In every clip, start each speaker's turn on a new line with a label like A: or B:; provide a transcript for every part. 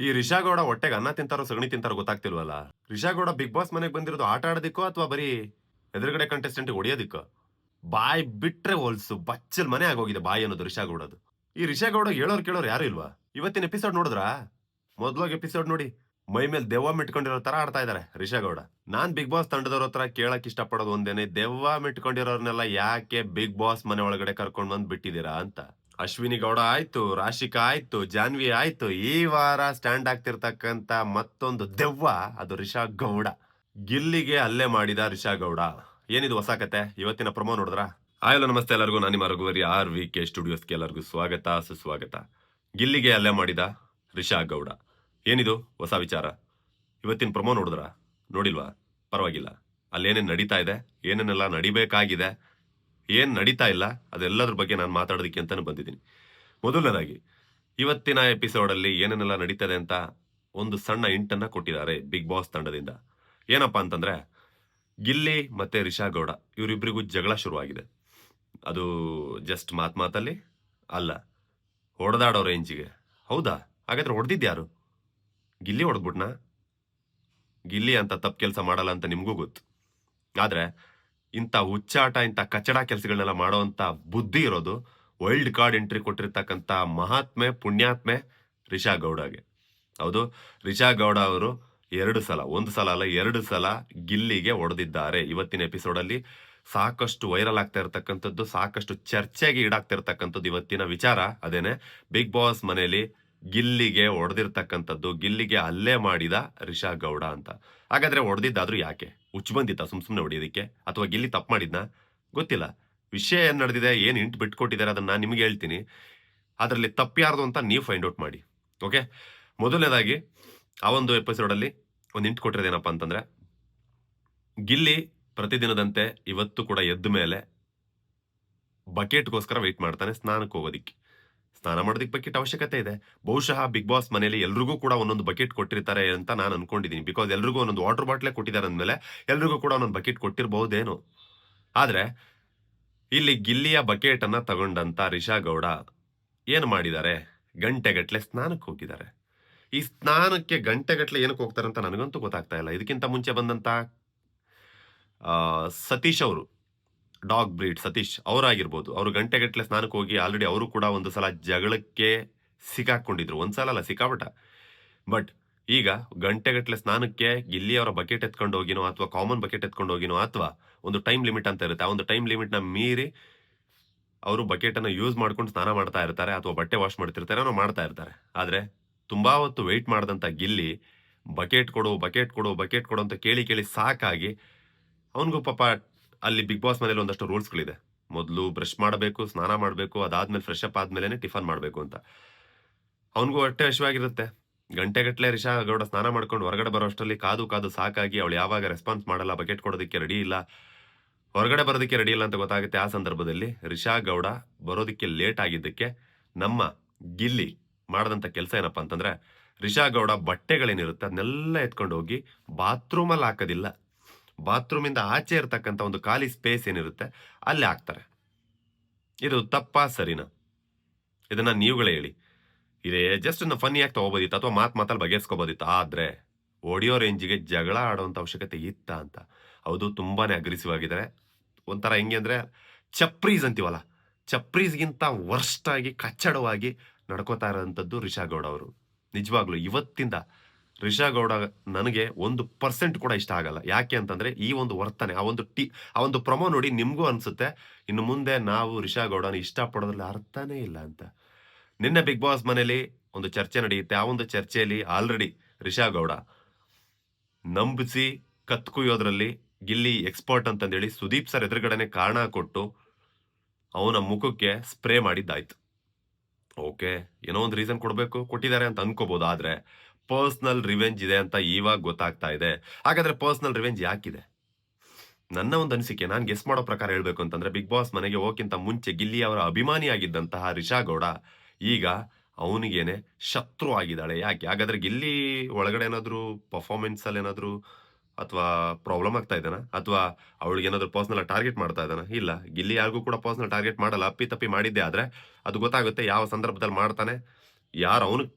A: ಈ ರಿಷಾಗೌಡ ಹೊಟ್ಟೆಗೆ ಅನ್ನ ತಿಂತಾರೋ, ಸಗಣಿ ತಿಂತಾರೋ ಗೊತ್ತಾಗ್ತಿಲ್ವಲ್ಲ? ರಿಷಾಗೌಡ ಬಿಗ್ ಬಾಸ್ ಮನೆಗೆ ಬಂದಿರೋದು ಆಟ ಆಡೋದಿಕ್ಕೋ ಅಥವಾ ಬರೀ ಎದುರುಗಡೆ ಕಂಟೆಸ್ಟೆಂಟ್ ಹೊಡಿಯೋದಿಕ್ಕೋ? ಬಾಯಿ ಬಿಟ್ರೆ ಹೊಲ್ಸು, ಬಚ್ಚಲ್ ಮನೆ ಆಗೋಗಿದೆ ಬಾಯಿ ಅನ್ನೋದು ರಿಷಾಗೌಡದು ಈ ರಿಷಾಗೌಡ ಹೇಳೋರು ಕೇಳೋರು ಯಾರು ಇಲ್ವಾ? ಇವತ್ತಿನ ಎಪಿಸೋಡ್ ನೋಡಿದ್ರಾ? ಮೊದ್ಲೋಗಿ ಎಪಿಸೋಡ್ ನೋಡಿ, ಮೈ ಮೇಲೆ ದೆವ್ವ ಮಿಟ್ಕೊಂಡಿರೋ ತರ ಆಡ್ತಾ ಇದಾರೆ ರಿಷಾಗೌಡ. ನಾನ್ ಬಿಗ್ ಬಾಸ್ ತಂಡದವ್ರ ಹತ್ರ ಕೇಳಕ್ ಇಷ್ಟಪಡೋದು ಒಂದೇನೆ ದೆವ್ವ ಮಿಟ್ಕೊಂಡಿರೋರ್ನೆಲ್ಲ ಯಾಕೆ ಬಿಗ್ ಬಾಸ್ ಮನೆ ಒಳಗಡೆ ಕರ್ಕೊಂಡ್ ಬಂದ್ ಬಿಟ್ಟಿದ್ದೀರಾ ಅಂತ. ಅಶ್ವಿನಿ ಗೌಡ ಆಯ್ತು, ರಾಶಿಕಾ ಆಯ್ತು, ಜಾನ್ವಿ ಆಯ್ತು, ಈ ವಾರ ಸ್ಟ್ಯಾಂಡ್ ಆಗ್ತಿರ್ತಕ್ಕಂತ ಮತ್ತೊಂದು ದೆವ್ವ ಅದು ರಿಷಾ ಗೌಡ. ಗಿಲ್ಲಿಗೆ ಹಲ್ಲೆ ಮಾಡಿದ ರಿಷಾ ಗೌಡ. ಏನಿದು ಹೊಸ ಕತೆ? ಇವತ್ತಿನ ಪ್ರಮೋ ನೋಡಿದ್ರ? ಆಯಲ್ಲ ನಮಸ್ತೆ ಎಲ್ಲರಿಗೂ. ನಾನು ನಿಮ್ಮ ರಘುವರಿ ಆರ್ ವಿ ಕೆ ಸ್ಟುಡಿಯೋಸ್ಗೆ ಎಲ್ಲರಿಗೂ ಸ್ವಾಗತ, ಸುಸ್ವಾಗತ. ಗಿಲ್ಲಿಗೆ ಹಲ್ಲೆ ಮಾಡಿದ ರಿಷಾ ಗೌಡ. ಏನಿದು ಹೊಸ ವಿಚಾರ? ಇವತ್ತಿನ ಪ್ರಮೋ ನೋಡಿದ್ರ? ನೋಡಿಲ್ವಾ? ಪರವಾಗಿಲ್ಲ. ಅಲ್ಲೇನೇನು ನಡೀತಾ ಇದೆ? ಏನೇನೆಲ್ಲ ನಡಿಬೇಕಾಗಿದೆ? ಏನು ನಡೀತಾ ಇಲ್ಲ, ಅದೆಲ್ಲದ್ರ ಬಗ್ಗೆ ನಾನು ಮಾತಾಡೋದಕ್ಕೆ ಅಂತಲೂ ಬಂದಿದ್ದೀನಿ. ಮೊದಲನೇದಾಗಿ, ಇವತ್ತಿನ ಎಪಿಸೋಡಲ್ಲಿ ಏನೇನೆಲ್ಲ ನಡೀತದೆ ಅಂತ ಒಂದು ಸಣ್ಣ ಇಂಟನ್ನ ಕೊಟ್ಟಿದ್ದಾರೆ ಬಿಗ್ ಬಾಸ್ ತಂಡದಿಂದ. ಏನಪ್ಪ ಅಂತಂದ್ರೆ, ಗಿಲ್ಲಿ ಮತ್ತೆ ರಿಷಾ ಗೌಡ ಇವರಿಬ್ಬರಿಗೂ ಜಗಳ ಶುರುವಾಗಿದೆ. ಅದು ಜಸ್ಟ್ ಮಾತು ಮಾತಲ್ಲಿ ಅಲ್ಲ, ಹೊಡೆದಾಡೋ ರೇಂಜಿಗೆ ಹೌದಾ? ಹಾಗಾದ್ರೆ ಹೊಡೆದಿದ್ಯಾರು ಗಿಲ್ಲಿ ಹೊಡೆದ್ಬಿಟ್ನಾ? ಗಿಲ್ಲಿ ಅಂತ ತಪ್ಪು ಕೆಲಸ ಮಾಡಲ್ಲ ಅಂತ ನಿಮಗೂ ಗೊತ್ತು. ಆದ್ರೆ ಇಂಥ ಹುಚ್ಚಾಟ, ಇಂಥ ಕಚಡ ಕೆಲಸಗಳನ್ನೆಲ್ಲ ಮಾಡುವಂಥ ಬುದ್ಧಿ ಇರೋದು ವೈಲ್ಡ್ ಕಾರ್ಡ್ ಎಂಟ್ರಿ ಕೊಟ್ಟಿರ್ತಕ್ಕಂಥ ಮಹಾತ್ಮೆ, ಪುಣ್ಯಾತ್ಮೆ ರಿಷಾ ಗೌಡಗೆ. ಹೌದು, ರಿಷಾ ಗೌಡ ಅವರು ಎರಡು ಸಲ, ಒಂದು ಸಲ ಅಲ್ಲ, ಎರಡು ಸಲ ಗಿಲ್ಲಿಗೆ ಹೊಡೆದಿದ್ದಾರೆ ಇವತ್ತಿನ ಎಪಿಸೋಡಲ್ಲಿ ಸಾಕಷ್ಟು ವೈರಲ್ ಆಗ್ತಾ ಇರತಕ್ಕಂಥದ್ದು, ಸಾಕಷ್ಟು ಚರ್ಚೆಗೆ ಈಡಾಗ್ತಾ ಇರತಕ್ಕಂಥದ್ದು ಇವತ್ತಿನ ವಿಚಾರ. ಅದೇನೆ ಬಿಗ್ ಬಾಸ್ ಮನೆಯಲ್ಲಿ ಗಿಲ್ಲಿಗೆ ಹೊಡೆದಿರ್ತಕ್ಕಂಥದ್ದು ಗಿಲ್ಲಿಗೆ ಅಲ್ಲೇ ಮಾಡಿದ ರಿಷಾ ಗೌಡ ಅಂತ. ಹಾಗಾದ್ರೆ ಹೊಡೆದಿದ್ದಾದ್ರೂ ಯಾಕೆ? ಹುಚ್ಚು ಬಂದಿತ್ತ ಸುಮ್ ಸುಮ್ಮನೆ ಹೊಡೆಯೋದಕ್ಕೆ? ಅಥವಾ ಗಿಲ್ಲಿ ತಪ್ಪು ಮಾಡಿದ್ನ? ಗೊತ್ತಿಲ್ಲ. ವಿಷಯ ಏನು ನಡೆದಿದೆ, ಏನು ಇಂಟ್ ಬಿಟ್ಕೊಟ್ಟಿದ್ದಾರೆ ಅದನ್ನ ನಾನು ನಿಮಗೆ ಹೇಳ್ತೀನಿ. ಅದರಲ್ಲಿ ತಪ್ಪು ಯಾರ್ದು ಅಂತ ನೀವು ಫೈಂಡ್ ಔಟ್ ಮಾಡಿ. ಓಕೆ ಮೊದಲನೇದಾಗಿ, ಆ ಒಂದು ಎಪಿಸೋಡಲ್ಲಿ ಒಂದು ಇಂಟ್ ಕೊಟ್ಟಿರೋದೇನಪ್ಪ ಅಂತಂದ್ರೆ, ಗಿಲ್ಲಿ ಪ್ರತಿದಿನದಂತೆ ಇವತ್ತು ಕೂಡ ಎದ್ದ ಮೇಲೆ ಬಕೆಟ್ಗೋಸ್ಕರ ವೆಯ್ಟ್ ಮಾಡ್ತಾನೆ ಸ್ನಾನಕ್ಕೆ ಹೋಗೋದಿಕ್ಕೆ. ಸ್ನಾನ ಮಾಡೋದಕ್ಕೆ ಬಕೆಟ್ ಅವಶ್ಯಕತೆ ಇದೆ. ಬಹುಶಃ ಬಿಗ್ ಬಾಸ್ ಮನೆಯಲ್ಲಿ ಎಲ್ರಿಗೂ ಕೂಡ ಒಂದೊಂದು ಬಕೆಟ್ ಕೊಟ್ಟಿರ್ತಾರೆ ಅಂತ ನಾನು ಅನ್ಕೊಂಡಿದ್ದೀನಿ ಬಿಕಾಸ್ ಎಲ್ರಿಗೂ ಒಂದೊಂದು ವಾಟರ್ ಬಾಟ್ಲೆ ಕೊಟ್ಟಿದ್ದಾರೆ ಅಂದಮೇಲೆ ಎಲ್ರಿಗೂ ಕೂಡ ಒಂದೊಂದು ಬಕೆಟ್ ಕೊಟ್ಟಿರಬಹುದೇನು. ಆದರೆ ಇಲ್ಲಿ ಗಿಲ್ಲಿಯ ಬಕೆಟ್ ಅನ್ನ ತಗೊಂಡಂತ ರಿಷಾ ಗೌಡ ಏನು ಮಾಡಿದ್ದಾರೆ? ಗಂಟೆಗಟ್ಲೆ ಸ್ನಾನಕ್ಕೆ ಹೋಗಿದ್ದಾರೆ. ಈ ಸ್ನಾನಕ್ಕೆ ಗಂಟೆಗಟ್ಟಲೆ ಏನಕ್ಕೆ ಹೋಗ್ತಾರೆ ಅಂತ ನನಗಂತೂ ಗೊತ್ತಾಗ್ತಾ ಇಲ್ಲ. ಇದಕ್ಕಿಂತ ಮುಂಚೆ ಬಂದಂತ ಆ, ಸತೀಶ್ ಅವರು ಡಾಗ್ ಬ್ರೀಡ್ ಸತೀಶ್ ಅವರಾಗಿರ್ಬೋದು. ಅವರು ಗಂಟೆಗಟ್ಟಲೆ ಸ್ನಾನಕ್ಕೆ ಹೋಗಿ ಆಲ್ರೆಡಿ ಅವರು ಕೂಡ ಒಂದು ಸಲ ಜಗಳಕ್ಕೆ ಸಿಕ್ಕಾಕೊಂಡಿದ್ರು. ಒಂದ್ಸಲ ಅಲ್ಲ ಸಿಕ್ಕಾಪಟ ಬಟ್ ಈಗ ಗಂಟೆಗಟ್ಟಲೆ ಸ್ನಾನಕ್ಕೆ ಗಿಲ್ಲಿ ಅವರ ಬಕೆಟ್ ಎತ್ಕೊಂಡು ಹೋಗಿನೋ ಅಥವಾ ಕಾಮನ್ ಬಕೆಟ್ ಎತ್ಕೊಂಡು ಹೋಗಿನೋ ಅಥವಾ ಒಂದು ಟೈಮ್ ಲಿಮಿಟ್ ಅಂತ ಇರುತ್ತೆ. ಆ ಒಂದು ಟೈಮ್ ಲಿಮಿಟ್ನ ಮೀರಿ ಅವರು ಬಕೆಟ್ ಅನ್ನ ಯೂಸ್ ಮಾಡ್ಕೊಂಡು ಸ್ನಾನ ಮಾಡ್ತಾ ಇರ್ತಾರೆ ಅಥವಾ ಬಟ್ಟೆ ವಾಶ್ ಮಾಡ್ತಿರ್ತಾರೆ ಅನ್ನೋ ಮಾಡ್ತಾ ಇರ್ತಾರೆ. ಆದ್ರೆ ತುಂಬಾ ಹೊತ್ತು ವೆಯ್ಟ್ ಮಾಡಿದಂಥ ಗಿಲ್ಲಿ ಬಕೆಟ್ ಕೊಡು ಬಕೆಟ್ ಕೊಡು ಬಕೆಟ್ ಕೊಡು ಅಂತ ಕೇಳಿ ಕೇಳಿ ಸಾಕಾಗಿ ಅವನಿಗೂ ಪಾಪ ಅಲ್ಲಿ ಬಿಗ್ ಬಾಸ್ ಮನೇಲಿ ಒಂದಷ್ಟು ರೂಲ್ಸ್ಗಳಿದೆ. ಮೊದಲು ಬ್ರಷ್ ಮಾಡಬೇಕು, ಸ್ನಾನ ಮಾಡಬೇಕು, ಅದಾದ್ಮೇಲೆ ಫ್ರೆಶ್ ಅಪ್ ಆದ್ಮೇಲೆ ಟಿಫನ್ ಮಾಡಬೇಕು ಅಂತ. ಅವನಿಗೂ ಹೊಟ್ಟೆ ಹಸಿವಾಗಿರುತ್ತೆ. ಗಂಟೆಗಟ್ಟಲೆ ರಿಷಾ ಗೌಡ ಸ್ನಾನ ಮಾಡ್ಕೊಂಡು ಹೊರಗಡೆ ಬರೋ ಅಷ್ಟರಲ್ಲಿ ಕಾದು ಕಾದು ಸಾಕಾಗಿ ಅವಳು ಯಾವಾಗ ರೆಸ್ಪಾನ್ಸ್ ಮಾಡಲ್ಲ, ಬಕೆಟ್ ಕೊಡೋದಕ್ಕೆ ರೆಡಿ ಇಲ್ಲ. ಹೊರಗಡೆ ಬರೋದಕ್ಕೆ ರೆಡಿ ಇಲ್ಲ ಅಂತ ಗೊತ್ತಾಗುತ್ತೆ ಆ ಸಂದರ್ಭದಲ್ಲಿ ರಿಷಾ ಗೌಡ ಬರೋದಕ್ಕೆ ಲೇಟ್ ಆಗಿದ್ದಕ್ಕೆ ನಮ್ಮ ಗಿಲ್ಲಿ ಮಾಡಿದಂಥ ಕೆಲಸ ಏನಪ್ಪಾ ಅಂತಂದ್ರೆ ರಿಷಾ ಗೌಡ ಬಟ್ಟೆಗಳೇನಿರುತ್ತೆ ಅದನ್ನೆಲ್ಲ ಎತ್ಕೊಂಡು ಹೋಗಿ ಬಾತ್ರೂಮಲ್ಲಿ ಹಾಕೋದಿಲ್ಲ. ಬಾತ್ರೂಮಿಂದ ಆಚೆ ಇರತಕ್ಕಂಥ ಒಂದು ಖಾಲಿ ಸ್ಪೇಸ್ ಏನಿರುತ್ತೆ, ಅಲ್ಲಿ ಹಾಕ್ತಾರೆ. ಇದು ತಪ್ಪಾ, ಸರಿನಾ? ಇದನ್ನ ನೀವುಗಳೇ ಹೇಳಿ. ಇದೇ ಜಸ್ಟ್ ಒಂದು ಫನ್ನಿಯಾಗಿ ತಗೋಬೋದಿತ್ತು, ಅಥವಾ ಮಾತು ಮಾತಲ್ಲಿ ಬಗೆಹರಿಸ್ಕೋಬೋದಿತ್ತು. ಆದ್ರೆ ಓಡಿಯೋ ರೇಂಜಿಗೆ ಜಗಳ ಆಡುವಂತ ಅವಶ್ಯಕತೆ ಇತ್ತ ಅಂತ. ಹೌದು, ತುಂಬಾನೇ ಅಗ್ರೆಸಿವ್ ಆಗಿದ್ದಾರೆ. ಒಂಥರ ಹೆಂಗೆ ಅಂದ್ರೆ ಚಪ್ರೀಸ್ ಅಂತೀವಲ್ಲ? ಚಪ್ರೀಸ್ಗಿಂತ ವರ್ಸ್ಟ್ ಆಗಿ, ಕಚ್ಚಡವಾಗಿ ನಡ್ಕೋತಾ ಇರೋಂಥದ್ದು ರಿಷಾ ಗೌಡ ಅವರು. ನಿಜವಾಗ್ಲು ಇವತ್ತಿಂದ ರಿಷಾ ಗೌಡ ನನಗೆ ಒಂದು ಪರ್ಸೆಂಟ್ ಕೂಡ ಇಷ್ಟ ಆಗಲ್ಲ. ಯಾಕೆ ಅಂತಂದ್ರೆ ಈ ಒಂದು ವರ್ತನೆ, ಆ ಒಂದು ಟಿ, ಆ ಒಂದು ಪ್ರಮೋ ನೋಡಿ ನಿಮಗೂ ಅನ್ಸುತ್ತೆ. ಇನ್ನು ಮುಂದೆ ನಾವು ರಿಷಾ ಗೌಡನ ಇಷ್ಟಪಡೋದ್ರಲ್ಲಿ ಅರ್ಥನೇ ಇಲ್ಲ ಅಂತ. ನಿನ್ನೆ ಬಿಗ್ ಬಾಸ್ ಮನೇಲಿ ಒಂದು ಚರ್ಚೆ ನಡೆಯುತ್ತೆ. ಆ ಒಂದು ಚರ್ಚೆಯಲ್ಲಿ ಆಲ್ರೆಡಿ ರಿಷಾ ಗೌಡ ನಂಬಿಸಿ ಕತ್ಕುಯೋದ್ರಲ್ಲಿ ಗಿಲ್ಲಿ ಎಕ್ಸ್ಪರ್ಟ್ ಅಂತಂದೇಳಿ ಸುದೀಪ್ ಸರ್ ಎದುರುಗಡೆನೆ ಕಾರಣ ಕೊಟ್ಟು ಅವನ ಮುಖಕ್ಕೆ ಸ್ಪ್ರೇ ಮಾಡಿದ್ದಾಯ್ತು. ಓಕೆ ಏನೋ ಒಂದು ರೀಸನ್ ಕೊಡಬೇಕು, ಕೊಟ್ಟಿದ್ದಾರೆ ಅಂತ ಅನ್ಕೋಬಹುದು ಆದ್ರೆ ಪರ್ಸ್ನಲ್ ರಿವೆಂಜ್ ಇದೆ ಅಂತ ಇವಾಗ ಗೊತ್ತಾಗ್ತಾ ಇದೆ. ಹಾಗಾದ್ರೆ ಪರ್ಸ್ನಲ್ ರಿವೆಂಜ್ ಯಾಕಿದೆ? ನನ್ನ ಒಂದು ಅನಿಸಿಕೆ, ನಾನು ಗೆಸ್ ಮಾಡೋ ಪ್ರಕಾರ ಹೇಳಬೇಕು ಅಂತಂದ್ರೆ ಬಿಗ್ ಬಾಸ್ ಮನೆಗೆ ಹೋಗಿಂತ ಮುಂಚೆ ಗಿಲ್ಲಿ ಅವರ ಅಭಿಮಾನಿಯಾಗಿದ್ದಂತಹ ರಿಷಾ ಗೌಡ, ಈಗ ಅವನಿಗೇನೆ ಶತ್ರು ಆಗಿದ್ದಾಳೆ. ಯಾಕೆ? ಹಾಗಾದ್ರೆ ಗಿಲ್ಲಿ ಒಳಗಡೆ ಏನಾದರೂ ಪರ್ಫಾರ್ಮೆನ್ಸಲ್ಲಿ ಏನಾದ್ರು ಅಥವಾ ಪ್ರಾಬ್ಲಮ್ ಆಗ್ತಾ ಇದ್ದಾನ? ಅಥವಾ ಅವಳಿಗೆ ಏನಾದ್ರು ಪರ್ಸ್ನಲ್ ಟಾರ್ಗೆಟ್ ಮಾಡ್ತಾ ಇದ್ದಾನ? ಇಲ್ಲ. ಗಿಲ್ಲಿ ಯಾರಿಗೂ ಕೂಡ ಪರ್ಸ್ನಲ್ ಟಾರ್ಗೆಟ್ ಮಾಡಲ್ಲ. ಅಪ್ಪಿ ತಪ್ಪಿ ಮಾಡಿದ್ದೆ ಆದರೆ ಅದು ಗೊತ್ತಾಗುತ್ತೆ, ಯಾವ ಸಂದರ್ಭದಲ್ಲಿ ಮಾಡ್ತಾನೆ. ಯಾರು ಅವನಿಗೆ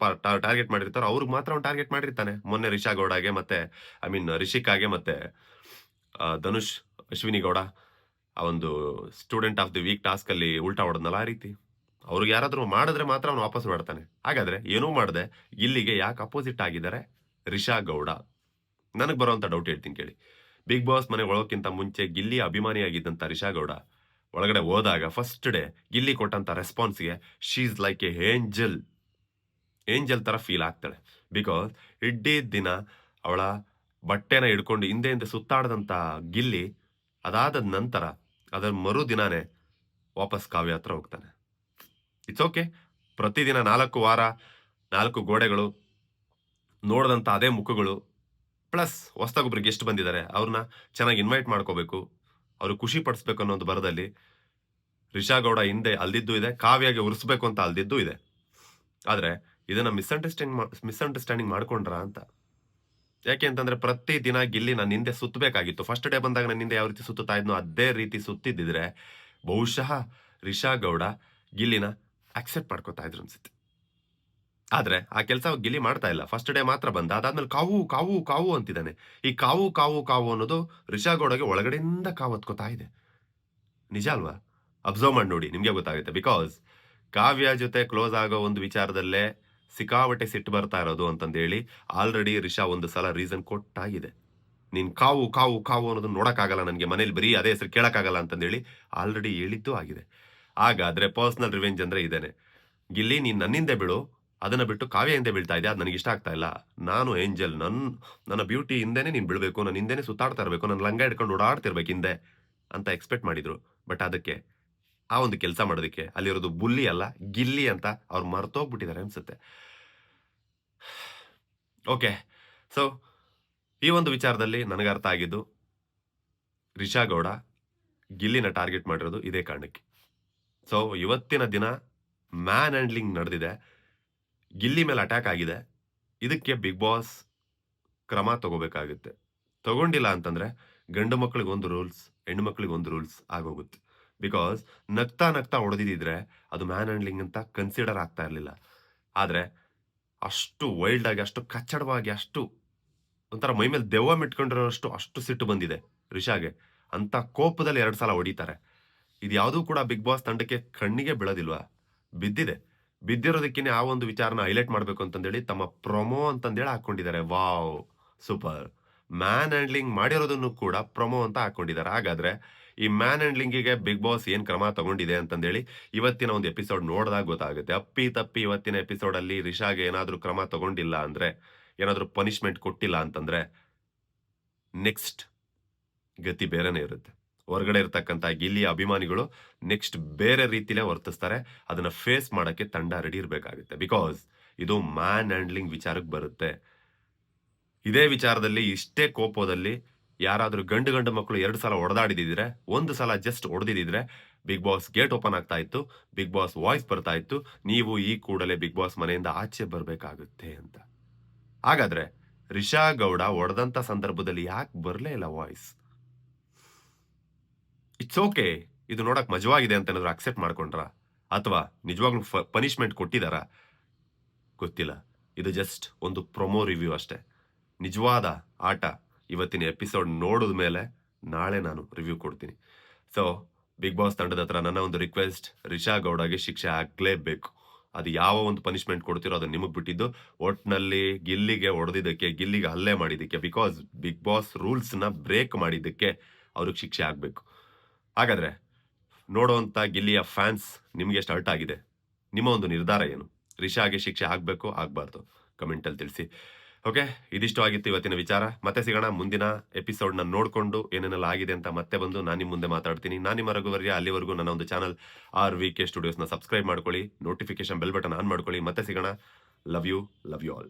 A: ಟಾರ್ಗೆಟ್ ಮಾಡಿರ್ತಾರೋ ಅವ್ರಿಗೆ ಮಾತ್ರ ಅವ್ನು ಟಾರ್ಗೆಟ್ ಮಾಡಿರ್ತಾನೆ. ಮೊನ್ನೆ ರಿಷಾ ಗೌಡಗೆ ಮತ್ತೆ ಐ ಮೀನ್ ರಿಷಿಕಾಗೆ ಮತ್ತೆ ಧನುಷ್ ಅಶ್ವಿನಿ ಗೌಡ ಆ ಒಂದು student of the week task ಅಲ್ಲಿ ಉಲ್ಟಾ ಹೊಡೆದ್ನಲ್ಲ ಆ ರೀತಿ. ಅವ್ರಿಗೆ ಯಾರಾದ್ರೂ ಮಾಡಿದ್ರೆ ಮಾತ್ರ ಅವ್ನು ವಾಪಸ್ ಮಾಡ್ತಾನೆ ಹಾಗಾದ್ರೆ ಏನೂ ಮಾಡದೆ ಇಲ್ಲಿಗೆ ಯಾಕೆ ಅಪೋಸಿಟ್ ಆಗಿದ್ದಾರೆ ರಿಷಾ ಗೌಡ? ನನಗೆ ಬರೋಂಥ ಡೌಟ್ ಹೇಳ್ತೀನಿ ಕೇಳಿ. ಬಿಗ್ ಬಾಸ್ ಮನೆ ಒಳಕ್ಕಿಂತ ಮುಂಚೆ ಗಿಲ್ಲಿ ಅಭಿಮಾನಿಯಾಗಿದ್ದಂಥ ರಿಷಾ ಗೌಡ ಒಳಗಡೆ ಹೋದಾಗ ಫಸ್ಟ್ ಡೇ ಗಿಲ್ಲಿ ಕೊಟ್ಟಂತ ರೆಸ್ಪಾನ್ಸ್ಗೆ she is like a angel angel ಥರ ಫೀಲ್ ಆಗ್ತಾಳೆ ಬಿಕಾಸ್ ಇಡೀ ದಿನ ಅವಳ ಬಟ್ಟೆನ ಹಿಡ್ಕೊಂಡು ಹಿಂದೆ ಹಿಂದೆ ಸುತ್ತಾಡದಂತ ಗಿಲ್ಲಿ ಅದಾದ ನಂತರ ಅದರ ಮರು ದಿನಾನೇ ವಾಪಸ್ ಕಾವ್ಯ ಹತ್ರ ಹೋಗ್ತಾನೆ. ಇಟ್ಸ್ ಓಕೆ ಪ್ರತಿದಿನ ನಾಲ್ಕು ವಾರ, ನಾಲ್ಕು ಗೋಡೆಗಳು ನೋಡಿದಂಥ ಅದೇ ಮುಖಗಳು ಪ್ಲಸ್ ಹೊಸ್ದಾಗೊಬ್ರು ಗೆಸ್ಟ್ ಬಂದಿದ್ದಾರೆ. ಅವ್ರನ್ನ ಚೆನ್ನಾಗಿ ಇನ್ವೈಟ್ ಮಾಡ್ಕೋಬೇಕು. ಅವ್ರು ಖುಷಿ ಪಡಿಸ್ಬೇಕು ಅನ್ನೋ ಒಂದು ಬರದಲ್ಲಿ ರಿಷಾ ಗೌಡ ಹಿಂದೆ ಅಲ್ದಿದ್ದು ಇದೆ, ಕಾವ್ಯಾಗೆ ಉರಿಸ್ಬೇಕು ಅಂತ ಅಲ್ದಿದ್ದು ಇದೆ. ಆದ್ರೆ ಇದನ್ನ ಮಿಸ್ಅಂಡರ್ಸ್ಟ್ಯಾಂಡ್ ಮಿಸ್ಅಂಡರ್ಸ್ಟ್ಯಾಂಡಿಂಗ್ ಮಾಡ್ಕೊಂಡ್ರ ಅಂತ. ಯಾಕೆ ಅಂತಂದ್ರೆ ಪ್ರತಿ ದಿನ ಗಿಲ್ಲಿ ನಾನು ಹಿಂದೆ ಸುತ್ತಬೇಕಾಗಿತ್ತು. ಫಸ್ಟ್ ಡೇ ಬಂದಾಗ ನನ್ನ ಹಿಂದೆ ಯಾವ ರೀತಿ ಸುತ್ತಾ ಇದ್ನೋ ಅದೇ ರೀತಿ ಸುತ್ತಿದ್ದಿದ್ರೆ ಬಹುಶಃ ರಿಷಾ ಗೌಡ ಗಿಲ್ಲಿನ ಅಕ್ಸೆಪ್ಟ್ ಮಾಡ್ಕೋತಾ ಇದ್ರು ಅನ್ಸುತ್ತೆ. ಆದ್ರೆ ಆ ಕೆಲಸ ಗಿಲ್ಲಿ ಮಾಡ್ತಾ ಇಲ್ಲ. ಫಸ್ಟ್ ಡೇ ಮಾತ್ರ ಬಂದ. ಅದಾದ್ಮೇಲೆ ಕಾವು ಕಾವು ಕಾವು ಅಂತಿದ್ದಾನೆ. ಈ ಕಾವು ಕಾವು ಕಾವು ಅನ್ನೋದು ರಿಷಾ ಗೌಡಗೆ ಒಳಗಡೆಯಿಂದ ಕಾವು ಹತ್ಕೋತಾ ಇದೆ. ನಿಜ ಅಲ್ವಾ? ಅಬ್ಸರ್ವ್ ಮಾಡಿ ನೋಡಿ. ನಿಮ್ಗೆ ಗೊತ್ತಾಗುತ್ತೆ. ಬಿಕಾಸ್ ಕಾವ್ಯ ಜೊತೆ ಕ್ಲೋಸ್ ಆಗೋ ಒಂದು ವಿಚಾರದಲ್ಲೇ ಸಿಕ್ಕಾಬಟ್ಟೆ ಸಿಟ್ಟು ಬರ್ತಾ ಇರೋದು ಅಂತಂದೇಳಿ ಆಲ್ರೆಡಿ ರಿಷಾ ಒಂದು ಸಲ ರೀಸನ್ ಕೊಟ್ಟಾಗಿದೆ. ನೀನು ಕಾವು ಕಾವು ಕಾವು ಅನ್ನೋದನ್ನ ನೋಡೋಕ್ಕಾಗಲ್ಲ ನನಗೆ, ಮನೇಲಿ ಬರೀ ಅದೇ ಹೆಸರು ಕೇಳೋಕ್ಕಾಗಲ್ಲ ಅಂತಂದೇಳಿ ಆಲ್ರೆಡಿ ಹೇಳಿದ್ದು ಆಗಿದೆ. ಹಾಗಾದರೆ ಪರ್ಸ್ನಲ್ ರಿವೆಂಜ್ ಅಂದರೆ ಇದೇನೆ. ಗಿಲ್ಲಿ, ನೀನು ನನ್ನಿಂದೆ ಬಿಡು. ಅದನ್ನು ಬಿಟ್ಟು ಕಾವ್ಯ ಹಿಂದೆ ಬೀಳ್ತಾ ಇದೆ ಅದು ನನಗೆ ಇಷ್ಟ ಆಗ್ತಾ ಇಲ್ಲ. ನಾನು ಏಂಜಲ್ ನನ್ನ ನನ್ನ ಬ್ಯೂಟಿ ಹಿಂದೆನೇ ನೀನು ಬಿಡಬೇಕು ನನ್ನ ಹಿಂದೆನೇ ಸುತ್ತಾಡ್ತಾ ಇರಬೇಕು ನನ್ನ ಲಂಗ ಹಿಡ್ಕೊಂಡು ಓಡಾಡ್ತಿರ್ಬೇಕು ಹಿಂದೆ ಅಂತ ಎಕ್ಸ್ಪೆಕ್ಟ್ ಮಾಡಿದರು. ಬಟ್ ಅದಕ್ಕೆ ಆ ಒಂದು ಕೆಲಸ ಮಾಡೋದಕ್ಕೆ ಅಲ್ಲಿರೋದು ಬುಲ್ಲಿ ಅಲ್ಲ, ಗಿಲ್ಲಿ ಅಂತ ಅವ್ರು ಮರ್ತೋಗ್ಬಿಟ್ಟಿದ್ದಾರೆ ಅನ್ಸುತ್ತೆ. ಓಕೆ, ಸೊ ಈ ಒಂದು ವಿಚಾರದಲ್ಲಿ ನನಗೆ ಅರ್ಥ ಆಗಿದ್ದು, ರಿಷಾ ಗೌಡ ಗಿಲ್ಲಿನ ಟಾರ್ಗೆಟ್ ಮಾಡಿರೋದು ಇದೇ ಕಾರಣಕ್ಕೆ. ಸೊ ಇವತ್ತಿನ ದಿನ ಮ್ಯಾನ್ ಹ್ಯಾಂಡ್ಲಿಂಗ್ ನಡೆದಿದೆ, ಗಿಲ್ಲಿ ಮೇಲೆ ಅಟ್ಯಾಕ್ ಆಗಿದೆ, ಇದಕ್ಕೆ ಬಿಗ್ ಬಾಸ್ ಕ್ರಮ ತಗೋಬೇಕಾಗುತ್ತೆ. ತಗೊಂಡಿಲ್ಲ ಅಂತಂದರೆ ಗಂಡು ಮಕ್ಕಳಿಗೆ ಒಂದು ರೂಲ್ಸ್, ಹೆಣ್ಣು ಮಕ್ಕಳಿಗೆ ಒಂದು ರೂಲ್ಸ್ ಆಗೋಗುತ್ತೆ. ಬಿಕಾಸ್ ನಗ್ತಾ ನಗ್ತಾ ಹೊಡೆದಿದ್ರೆ ಅದು ಮ್ಯಾನ್ ಹ್ಯಾಂಡ್ಲಿಂಗ್ ಅಂತ ಕನ್ಸಿಡರ್ ಆಗ್ತಾ ಇರಲಿಲ್ಲ. ಆದರೆ ಅಷ್ಟು ವೈಲ್ಡ್ ಆಗಿ, ಅಷ್ಟು ಕಚ್ಚಡವಾಗಿ, ಅಷ್ಟು ಒಂಥರ ಮೈ ಮೇಲೆ ದೆವ್ವ ಮಿಟ್ಕೊಂಡಿರೋಷ್ಟು ಅಷ್ಟು ಸಿಟ್ಟು ಬಂದಿದೆ ರಿಷಾಗೆ. ಅಂತ ಕೋಪದಲ್ಲಿ ಎರಡು ಸಲ ಹೊಡಿತಾರೆ. ಇದು ಯಾವುದೂ ಕೂಡ ಬಿಗ್ ಬಾಸ್ ತಂಡಕ್ಕೆ ಕಣ್ಣಿಗೆ ಬೀಳೋದಿಲ್ವಾ? ಬಿದ್ದಿದೆ. ಬಿದ್ದಿರೋದಕ್ಕೇನೆ ಆ ಒಂದು ವಿಚಾರನ ಹೈಲೈಟ್ ಮಾಡಬೇಕು ಅಂತಂದೇಳಿ ತಮ್ಮ ಪ್ರೊಮೋ ಅಂತಂದೇಳಿ ಹಾಕೊಂಡಿದ್ದಾರೆ ವಾವ್ ಸೂಪರ್ ಮ್ಯಾನ್ ಹ್ಯಾಂಡ್ಲಿಂಗ್ ಮಾಡಿರೋದನ್ನು ಕೂಡ ಪ್ರೊಮೋ ಅಂತ ಹಾಕೊಂಡಿದ್ದಾರೆ ಹಾಗಾದ್ರೆ ಈ ಮ್ಯಾನ್ ಹ್ಯಾಂಡ್ಲಿಂಗಿಗೆ ಬಿಗ್ ಬಾಸ್ ಏನು ಕ್ರಮ ತಗೊಂಡಿದೆ ಅಂತಂದೇಳಿ ಇವತ್ತಿನ ಒಂದು ಎಪಿಸೋಡ್ ನೋಡಿದಾಗ ಗೊತ್ತಾಗುತ್ತೆ. ಅಪ್ಪಿ ತಪ್ಪಿ ಇವತ್ತಿನ ಎಪಿಸೋಡ್ ಅಲ್ಲಿ ರಿಷಾಗೆ ಏನಾದರೂ ಕ್ರಮ ತಗೊಂಡಿಲ್ಲ ಅಂದ್ರೆ, ಏನಾದರೂ ಪನಿಷ್ಮೆಂಟ್ ಕೊಟ್ಟಿಲ್ಲ ಅಂತಂದ್ರೆ ನೆಕ್ಸ್ಟ್ ಗತಿ ಬೇರೆನೇ ಇರುತ್ತೆ. ಹೊರಗಡೆ ಇರತಕ್ಕಂಥ ಗಿಲ್ಲಿಯ ಅಭಿಮಾನಿಗಳು ನೆಕ್ಸ್ಟ್ ಬೇರೆ ರೀತಿಲೇ ವರ್ತಿಸ್ತಾರೆ. ಅದನ್ನ ಫೇಸ್ ಮಾಡಕ್ಕೆ ತಂಡ ರೆಡಿ ಇರಬೇಕಾಗುತ್ತೆ. ಬಿಕಾಸ್ ಇದು ಮ್ಯಾನ್ ಹ್ಯಾಂಡ್ಲಿಂಗ್ ವಿಚಾರಕ್ಕೆ ಬರುತ್ತೆ. ಇದೇ ವಿಚಾರದಲ್ಲಿ, ಇಷ್ಟೇ ಕೋಪದಲ್ಲಿ ಯಾರಾದ್ರೂ ಗಂಡು ಗಂಡು ಮಕ್ಕಳು ಎರಡು ಸಲ ಹೊಡೆದಾಡಿದಿದ್ರೆ ಒಂದು ಸಲ ಜಸ್ಟ್ ಹೊಡೆದಿದ್ರೆ ಬಿಗ್ ಬಾಸ್ ಗೇಟ್ ಓಪನ್ ಆಗ್ತಾ ಇತ್ತು ಬಿಗ್ ಬಾಸ್ ವಾಯ್ಸ್ ಬರ್ತಾ ಇತ್ತು, ನೀವು ಈ ಕೂಡಲೇ ಬಿಗ್ ಬಾಸ್ ಮನೆಯಿಂದ ಆಚೆ ಬರಬೇಕಾಗುತ್ತೆ ಅಂತ. ಹಾಗಾದ್ರೆ ರಿಷಾ ಗೌಡ ಹೊಡೆದಂತ ಸಂದರ್ಭದಲ್ಲಿ ಯಾಕೆ ಬರಲೇ ಇಲ್ಲ ವಾಯ್ಸ್ ಇಟ್ಸ್ ಓಕೆ ಇದು ನೋಡಕ್ ಮಜವಾಗಿದೆ ಅಂತ ಏನಾದ್ರು ಅಕ್ಸೆಪ್ಟ್ ಮಾಡ್ಕೊಂಡ್ರ? ಅಥವಾ ನಿಜವಾಗ್ಲೂ ಪನಿಷ್ಮೆಂಟ್ ಕೊಟ್ಟಿದಾರ? ಗೊತ್ತಿಲ್ಲ. ಇದು ಜಸ್ಟ್ ಒಂದು ಪ್ರೊಮೋ ರಿವ್ಯೂ ಅಷ್ಟೇ. ನಿಜವಾದ ಆಟ. ಇವತ್ತಿನ ಎಪಿಸೋಡ್ ನೋಡಿದ ಮೇಲೆ ನಾಳೆ ನಾನು ರಿವ್ಯೂ ಕೊಡ್ತೀನಿ. ಸೊ ಬಿಗ್ ಬಾಸ್ ತಂಡದ ಹತ್ರ ನನ್ನ ಒಂದು ರಿಕ್ವೆಸ್ಟ್ ರಿಷಾ ಗೌಡಗೆ ಶಿಕ್ಷೆ ಆಗಲೇಬೇಕು. ಅದು ಯಾವ ಒಂದು ಪನಿಷ್ಮೆಂಟ್ ಕೊಡ್ತಿರೋ ಅದು ನಿಮಗೆ ಬಿಟ್ಟಿದ್ದು. ಒಟ್ನಲ್ಲಿ ಗಿಲ್ಲಿಗೆ ಹೊಡೆದಿದ್ದಕ್ಕೆ, ಗಿಲ್ಲಿಗೆ ಹಲ್ಲೆ ಮಾಡಿದ್ದಕ್ಕೆ ಬಿಕಾಸ್ ಬಿಗ್ ಬಾಸ್ ರೂಲ್ಸ್ನ ಬ್ರೇಕ್ ಮಾಡಿದ್ದಕ್ಕೆ ಅವ್ರಿಗೆ ಶಿಕ್ಷೆ ಆಗಬೇಕು. ಹಾಗಾದರೆ ನೋಡುವಂತ ಗಿಲ್ಲಿಯ ಫ್ಯಾನ್ಸ್ ನಿಮಗೆ ಎಷ್ಟು ಹರ್ಟ್ ಆಗಿದೆ. ನಿಮ್ಮ ಒಂದು ನಿರ್ಧಾರ ಏನು? ರಿಷಾಗೆ ಶಿಕ್ಷೆ ಆಗಬೇಕು, ಆಗಬಾರ್ದು. ಕಮೆಂಟಲ್ಲಿ ತಿಳಿಸಿ. ಓಕೆ ಇದಿಷ್ಟು ಆಗಿತ್ತು ಇವತ್ತಿನ ವಿಚಾರ. ಮತ್ತೆ ಸಿಗೋಣ, ಮುಂದಿನ ಎಪಿಸೋಡ್ನ ನೋಡಿಕೊಂಡು ಏನೇನೆಲ್ಲ ಆಗಿದೆ ಅಂತ ಮತ್ತೆ ಬಂದು ನಾನು ನಿಮ್ಮ ಮುಂದೆ ಮಾತಾಡ್ತೀನಿ. ನಾನು ನಿಮ್ಮ ರಘುವರ್ಯ ಅಲ್ಲಿವರೆಗೂ ನನ್ನ ಒಂದು ಚಾನಲ್ ಆರ್ ವಿ ಕೆ ಸ್ಟುಡಿಯೋಸ್ನ ಸಬ್ಸ್ಕ್ರೈಬ್ ಮಾಡ್ಕೊಳ್ಳಿ ನೋಟಿಫಿಕೇಶನ್ ಬೆಲ್ ಬಟನ್ ಆನ್ ಮಾಡ್ಕೊಳ್ಳಿ. ಮತ್ತೆ ಸಿಗೋಣ, love you love you all.